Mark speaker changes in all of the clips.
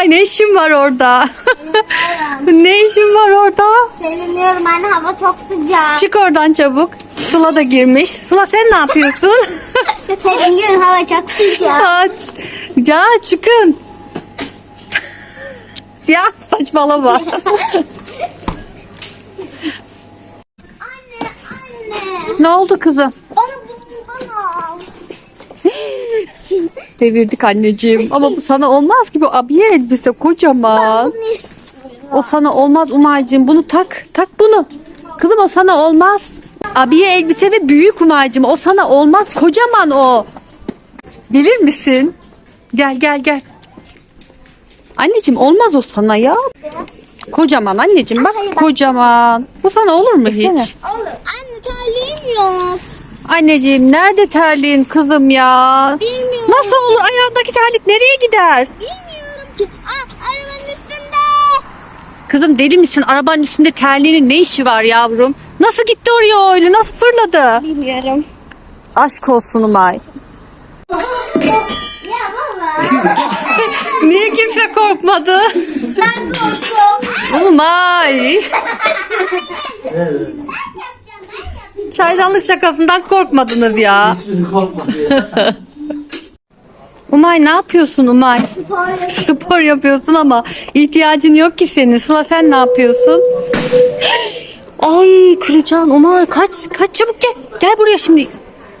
Speaker 1: Umay ne işin var orada? ne işin var orada?
Speaker 2: Seviniyorum anne hava çok sıcak.
Speaker 1: Çık oradan çabuk. Sıla da girmiş. Sıla sen ne yapıyorsun?
Speaker 2: Seviniyorum hava çok sıcak.
Speaker 1: ya, ç- ya çıkın. ya saçmalama.
Speaker 2: Anne anne.
Speaker 1: ne oldu kızım?
Speaker 2: Bana bundan al.
Speaker 1: Devirdik anneciğim. Ama bu sana olmaz ki bu abiye elbise kocaman.
Speaker 2: Bunu istiyorum.
Speaker 1: O sana olmaz Umay'cığım. Bunu tak. Tak bunu. Kızım o sana olmaz. Abiye elbise ve büyük Umay'cığım. O sana olmaz. Kocaman o. Gelir misin? Gel gel gel. Anneciğim olmaz o sana ya. Kocaman anneciğim bak kocaman. Bu sana olur mu hiç?
Speaker 2: Olur. Anne terliğim yok.
Speaker 1: Anneciğim nerede terliğin kızım ya?
Speaker 2: Bilmiyorum.
Speaker 1: Nasıl olur ayağındaki terlik nereye gider?
Speaker 2: Bilmiyorum ki. Aa, arabanın üstünde.
Speaker 1: Kızım deli misin? Arabanın üstünde terliğinin ne işi var yavrum? Nasıl gitti oraya öyle? Nasıl fırladı?
Speaker 2: Bilmiyorum.
Speaker 1: Aşk olsun Umay.
Speaker 2: Ya baba.
Speaker 1: Niye kimse korkmadı?
Speaker 2: ben korktum.
Speaker 1: Umay. Çaydanlık şakasından korkmadınız ya.
Speaker 3: Hiçbiri korkmadı ya.
Speaker 1: Umay ne yapıyorsun Umay? Spor yapıyorsun ama ihtiyacın yok ki senin. Sıla sen ne yapıyorsun? Ay kıracağım Umay kaç kaç çabuk gel. Gel buraya şimdi.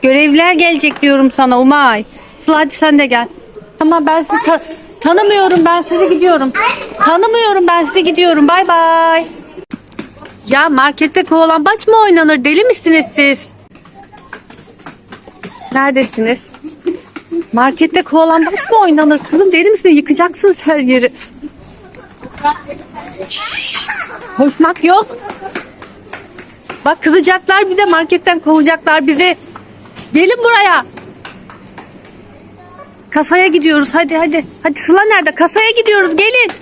Speaker 1: Görevliler gelecek diyorum sana Umay. Sıla hadi sen de gel. Tamam ben sizi ta- tanımıyorum ben sizi gidiyorum. Tanımıyorum ben sizi gidiyorum. Bay bay. Ya markette kovalambaç mı oynanır? Deli misiniz siz? Neredesiniz? Markette kovalambaç mı oynanır? Kızım deli misin? Yıkacaksınız her yeri. Şşş, Koşmak yok. Bak kızacaklar bir de marketten kovacaklar bizi. Gelin buraya. Kasaya gidiyoruz hadi hadi. Hadi Sıla nerede? Kasaya gidiyoruz gelin.